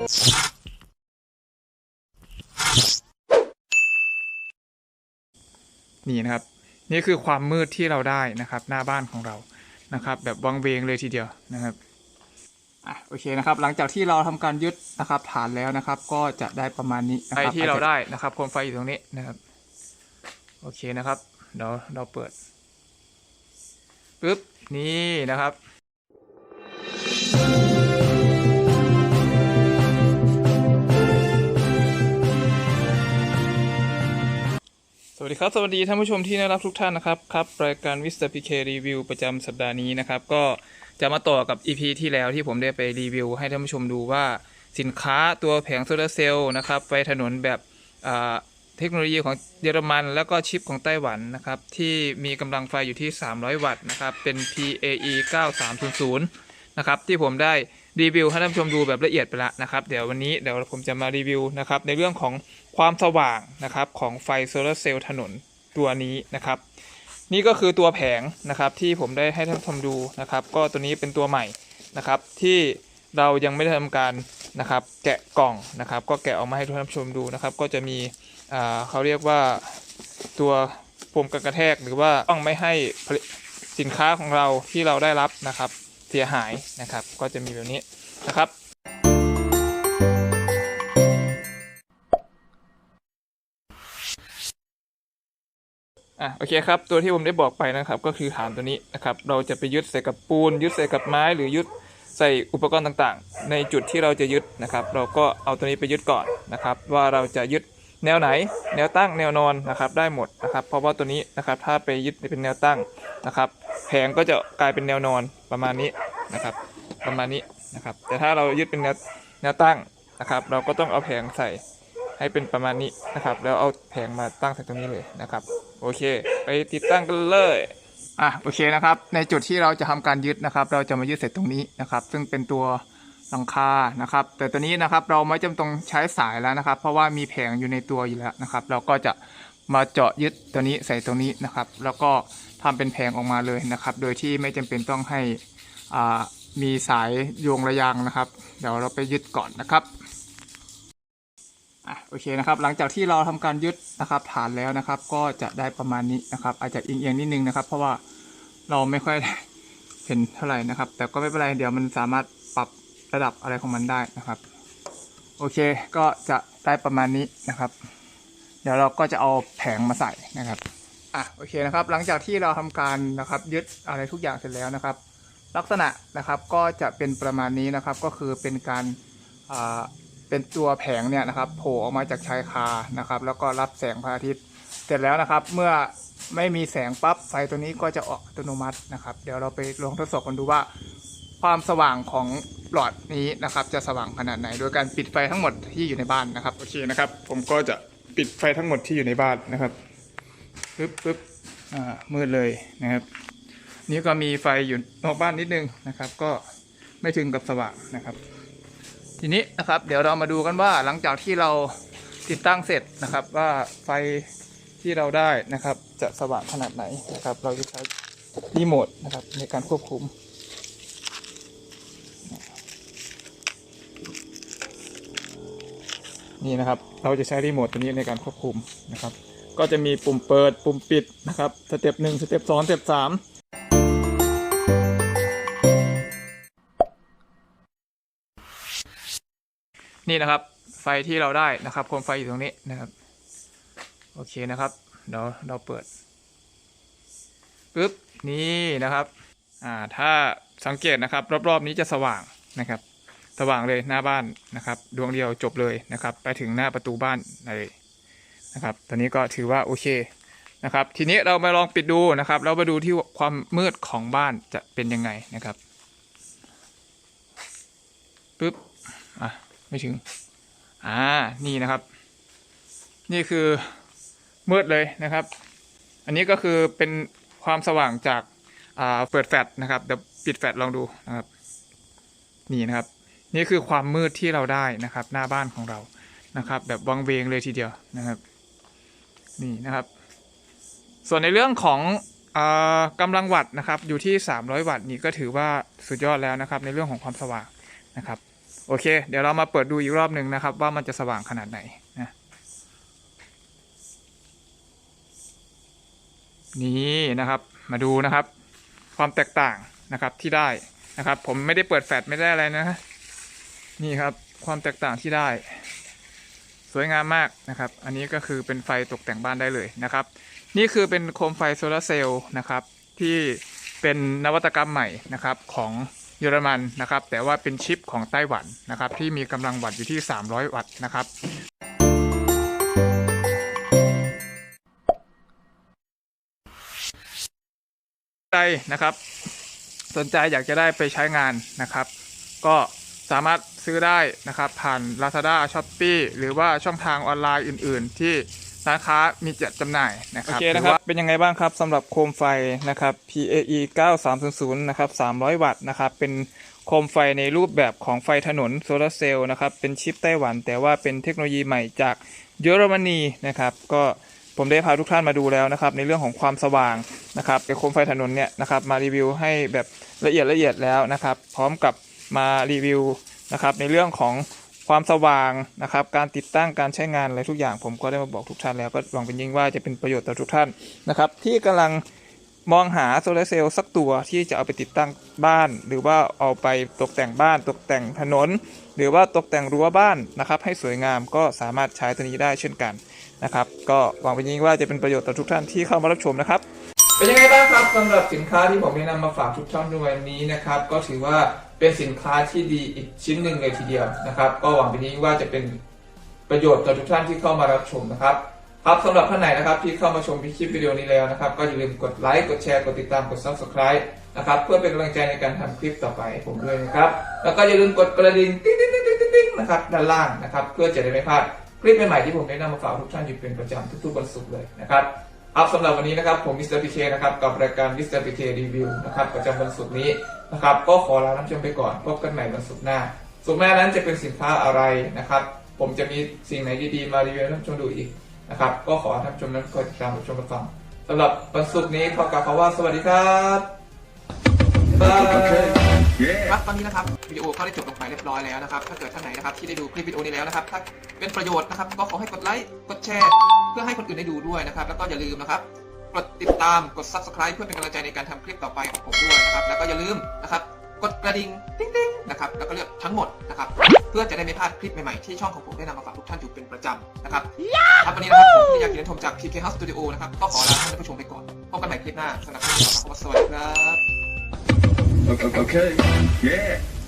นี่นะครับ นี่คือความมืดที่เราได้นะครับ หน้าบ้านของเรานะครับ แบบวังเวงเลยทีเดียวนะครับอะโอเคนะครับ หลังจากที่เราทำการยึดนะครับ ฐานแล้วนะครับ ก็จะได้ประมาณนี้นะไฟครับที่เราได้นะครับโคมไฟอยู่ตรงนี้นะครับ โอเคนะครับเดี๋ยวเราเปิดปึ๊บนี่นะครับ สวัสดีครับสวัสดีท่านผู้ชมที่น่ารักทุกท่านนะครับครับรายการวิสเตอร์พีเครีวิวประจำสัปดาห์นี้นะครับ ก็จะมาต่อกับ EP ที่แล้วที่ผมได้ไปรีวิว ให้ท่านผู้ชมดูว่าสินค้าตัวแผงโซลาร์เซลล์นะครับไฟถนนแบบเทคโนโลยีของเยอรมัน แล้วก็ชิปของไต้หวันนะครับ ที่มีกำลังไฟอยู่ที่ 300 วัตต์นะครับ เป็น PAE 9300นะครับที่ผมได้รีวิวให้ท่านผู้ชมดูแบบละเอียดไปล้วนะครับ เดี๋ยววันนี้เดี๋ยวผมจะมารีวิวนะครับในเรื่องของความสว่างนะครับของไฟโซลาร์เซลล์ถนนตัวนี้นะครับ นี่ก็คือตัวแผงนะครับที่ผมได้ให้ท่านผู้ชมดูนะครับ ก็ตัวนี้เป็นตัวใหม่นะครับ ที่เรายังไม่ได้ทำการนะครับแกะกล่องนะครับ ก็แกะออกมาให้ท่านผู้ชมดูนะครับ ก็จะมีอ่าเขาเรียกว่าตัวโฟมกันกระแทกหรือว่าต้องไม่ให้สินค้าของเราที่เราได้รับนะครับ เสียหายนะครับ ก็จะมีแบบนี้นะครับอะโอเคครับตัวที่ผมได้บอกไปนะครับ ก็คือฐานตัวนี้นะครับ เราจะไปยึดใส่กับปูน ยึดใส่กับไม้ หรือยึดใส่อุปกรณ์ต่างๆ ในจุดที่เราจะยึดนะครับ เราก็เอาตัวนี้ไปยึดก่อนนะครับ ว่าเราจะยึดแนวไหน แนวตั้งแนวนอนนะครับ ได้หมดนะครับ เพราะว่าตัวนี้นะครับ ถ้าไปยึดเป็นแนวตั้งนะครับ แผงก็จะกลายเป็นแนวนอนประมาณนี้นะครับ ประมาณนี้นะครับ แต่ถ้าเรายึดเป็นแนวแนวตั้งนะครับ เราก็ต้องเอาแผงใส่ให้เป็นประมาณนี้นะครับ แล้วเอาแผงมาตั้งใส่ตรงนี้เลยนะครับ โอเค ไปติดตั้งกันเลยอะโอเคนะครับ ในจุดที่เราจะทำการยึดนะครับ เราจะมายึดเสร็จตรงนี้นะครับ ซึ่งเป็นตัวหลังคานะครับ แต่ตัวนี้นะครับเราไม่จำต้องใช้สายแล้วนะครับ เพราะว่ามีแผงอยู่ในตัวอยู่แล้วนะครับ เราก็จะ มาเจาะยึดตัวนี้ใส่ตรงนี้นะครับ แล้วก็ทำเป็นแผงออกมาเลยนะครับ โดยที่ไม่จำเป็นต้องให้มีสายโยงระยางนะครับ เดี๋ยวเราไปยึดก่อนนะครับอะโอเคนะครับ หลังจากที่เราทำการยึดนะครับฐานแล้วนะครับ ก็จะได้ประมาณนี้นะครับ อาจจะเอียงๆนิดนึงนะครับ เพราะว่าเราไม่ค่อยเห็นเท่าไหร่นะครับ แต่ก็ไม่เป็นไรเดี๋ยวมันสามารถปรับระดับอะไรของมันได้นะครับ โอเคก็จะได้ประมาณนี้นะครับ เดี๋ยวเราก็จะเอาแผงมาใส่นะครับอะโอเคนะครับ หลังจากที่เราทำการนะครับยึดอะไรทุกอย่างเสร็จแล้วนะครับ ลักษณะนะครับก็จะเป็นประมาณนี้นะครับ ก็คือเป็นการอ่าเป็นตัวแผงเนี่ยนะครับโผล่ออกมาจากชายคานะครับ แล้วก็รับแสงพระอาทิตย์เสร็จแล้วนะครับ เมื่อไม่มีแสงปั๊บไฟตัวนี้ก็จะออกอัตโนมัตินะครับ เดี๋ยวเราไปลองทดสอบกันดูว่าความสว่างของหลอดนี้นะครับ จะสว่างขนาดไหน โดยการปิดไฟทั้งหมดที่อยู่ในบ้านนะครับโอเคนะครับ ผมก็จะ ปิดไฟทั้งหมดที่อยู่ในบ้านนะครับปึ๊บปึ๊บอ่ามืดเลยนะครับ นี่ก็มีไฟอยู่นอกบ้านนิดนึงนะครับ ก็ไม่ถึงกับสว่างนะครับ ทีนี้นะครับเดี๋ยวเรามาดูกันว่าหลังจากที่เราติดตั้งเสร็จนะครับ ว่าไฟที่เราได้นะครับ จะสว่างขนาดไหนนะครับ เราจะใช้รีโมทนะครับในการควบคุม นี่นะครับ เราจะใช้รีโมทตัวนี้ในการควบคุมนะครับ ก็จะมีปุ่มเปิดปุ่มปิดนะครับสเต็ปหนึ่งสเต็ปสองสเต็ปสามนี่นะครับไฟที่เราได้นะครับโคมไฟอยู่ตรงนี้นะครับ โอเคนะครับเดี๋ยวเราเปิดปึ๊บนี่นะครับอ่าถ้าสังเกตนะครับ รอบๆนี้จะสว่างนะครับ สว่างเลยหน้าบ้านนะครับ ดวงเดียวจบเลยนะครับ ไปถึงหน้าประตูบ้านเลยนะครับ ตอนนี้ก็ถือว่าโอเคนะครับ ทีนี้เรามาลองปิดดูนะครับ เรามาดูที่ความมืดของบ้านจะเป็นยังไงนะครับปึ๊บอะไม่ถึงอ่านี่นะครับ นี่คือมืดเลยนะครับ อันนี้ก็คือเป็นความสว่างจากอ่าเปิดแฟลชนะครับเดี๋ยวปิดแฟลชลองดูนะครับ นี่นะครับ นี่คือความมืดที่เราได้นะครับ หน้าบ้านของเรานะครับ แบบวังเวงเลยทีเดียวนะครับ นี่นะครับ ส่วนในเรื่องของอากำลังวัตต์นะครับ อยู่ที่ 300 วัตต์นี่ก็ถือว่าสุดยอดแล้วนะครับ ในเรื่องของความสว่างนะครับ โอเค เดี๋ยวเรามาเปิดดูอีกรอบหนึ่งนะครับ ว่ามันจะสว่างขนาดไหนนะนี่นะครับมาดูนะครับ ความแตกต่างนะครับที่ได้นะครับ ผมไม่ได้เปิดแฟลชไม่ได้อะไรนะ นี่ครับความแตกต่างที่ได้ สวยงามมากนะครับ อันนี้ก็คือเป็นไฟตกแต่งบ้านได้เลยนะครับ นี่คือเป็นโคมไฟโซลาร์เซลล์นะครับที่เป็นนวัตกรรมใหม่นะครับของเยอรมันนะครับ แต่ว่าเป็นชิปของไต้หวันนะครับ ที่มีกำลังวัตต์อยู่ที่ 300 วัตต์นะครับใจนะครับ สนใจอยากจะได้ไปใช้งานนะครับ ก็ สามารถซื้อได้นะครับ ผ่าน Lazada s h o p e e หรือว่าช่องทางออนไลน์อื่น ๆ ที่ร้านค้ามีจัดจำหน่ายนะครับโอเคนะครับหอว่าเป็นยังไงบ้างครับสำหรับโคมไฟนะครับ PAE 9300นะครับ300 วัตต์นะครับเป็นโคมไฟในรูปแบบของไฟถนนโซลาร์เซลล์นะครับเป็นชิปไต้หวัน แต่ว่าเป็นเทคโนโลยีใหม่จากเยอรมนีนะครับก็ผมได้พาทุกท่านมาดูแล้วนะครับในเรื่องของความสว่างนะครับกับโคมไฟถนนเนี่ยนะครับมารีวิวให้แบบละเอียดละเอียดแล้วนะครับ พร้อมกับ มารีวิวนะครับในเรื่องของความสว่างนะครับ การติดตั้งการใช้งานอะไรทุกอย่าง ผมก็ได้มาบอกทุกท่านแล้วก็หวังเป็นยิ่งว่าจะเป็นประโยชน์ต่อทุกท่านนะครับ ที่กำลังมองหาโซลาร์เซลล์สักตัวที่จะเอาไปติดตั้งบ้าน หรือว่าเอาไปตกแต่งบ้าน ตกแต่งถนน หรือว่าตกแต่งรั้วบ้านนะครับ ให้สวยงามก็สามารถใช้ตัวนี้ได้เช่นกันนะครับ ก็หวังเป็นยิ่งว่าจะเป็นประโยชน์ต่อทุกท่านที่เข้ามารับชมนะครับเป็นยังไงบ้างครับสำหรับสินค้าที่ผมได้นำมาฝากทุกท่านในวันนี้นะครับ ก็ถือว่า เป็นสินค้าที่ดีอีกชิ้นหนึ่งเลยทีเดียวนะครับ ก็หวังเป็นยิ่งว่าจะเป็นประโยชน์ต่อทุกท่านที่เข้ามารับชมนะครับ ครับสำหรับท่านไหนนะครับที่เข้ามาชมคลิปวิดีโอนี้แล้วนะครับ ก็อย่าลืมกดไลค์กดแชร์กดติดตามกด subscribe นะครับ เพื่อเป็นกำลังใจในการทำคลิปต่อไปผมด้วยนะครับ แล้วก็อย่าลืมกดกระดิ่งติ๊งติ๊งติ๊งติ๊งติ๊งติ๊งนะครับด้านล่างนะครับ เพื่อจะได้ไม่พลาดคลิปใหม่ๆที่ผมได้นำมาฝากทุกท่านอยู่เป็นประจำทุกๆวันศุกร์เลยนะครับ ครับสำหรับวันนี้นะครับผมมิสเตอร์พีเคนะครับกับรายการมิสเตอร์พีเครีวิวนะครับประจำวันศุกร์นี้นะครับก็ขอลาท่านผู้ชมไปก่อนพบกันใหม่วันศุกร์หน้าศุกร์หน้านั้นจะเป็นสินค้าอะไรนะครับ ผมจะมีสิ่งไหนดีๆมารีวิวให้ท่านผู้ชมดูอีกนะครับก็ขอให้ท่านผู้ชมนั้นคอยติดตามรับชมรับฟังสำหรับวันศุกร์นี้ขอกล่าวคำว่าสวัสดีครับบายครับตอนนี้นะครับวิดีโอก็ได้จบลงไปเรียบร้อยแล้วนะครับ ถ้าเกิดท่านไหนนะครับที่ได้ดูคลิปวิดีโอนี้แล้วนะครับ ถ้าเป็นประโยชน์นะครับ ก็ขอให้กดไลค์ กดแชร์ เพื่อให้คนอื่นได้ดูด้วยนะครับ แล้วก็อย่าลืมนะครับกดติดตามกด subscribe เพื่อเป็นกำลังใจในการทำคลิปต่อไปของผมด้วยนะครับ แล้วก็อย่าลืมนะครับกดกระดิ่งติ๊งติ๊งนะครับแล้วก็เลือกทั้งหมดนะครับ เพื่อจะได้ไม่พลาดคลิปใหม่ๆที่ช่องของผมได้นำมาฝากทุกท่านอยู่เป็นประจำนะครับครับวันนี้นะครับผมที่อยากกินชมจาก PK House Studio นะครับก็ขอลาท่านผู้ชมไปก่อนพบกันใหม่คลิปหน้าสำหรับวันนี้ขอสวัสดีครับ Okay. okay. Yeah.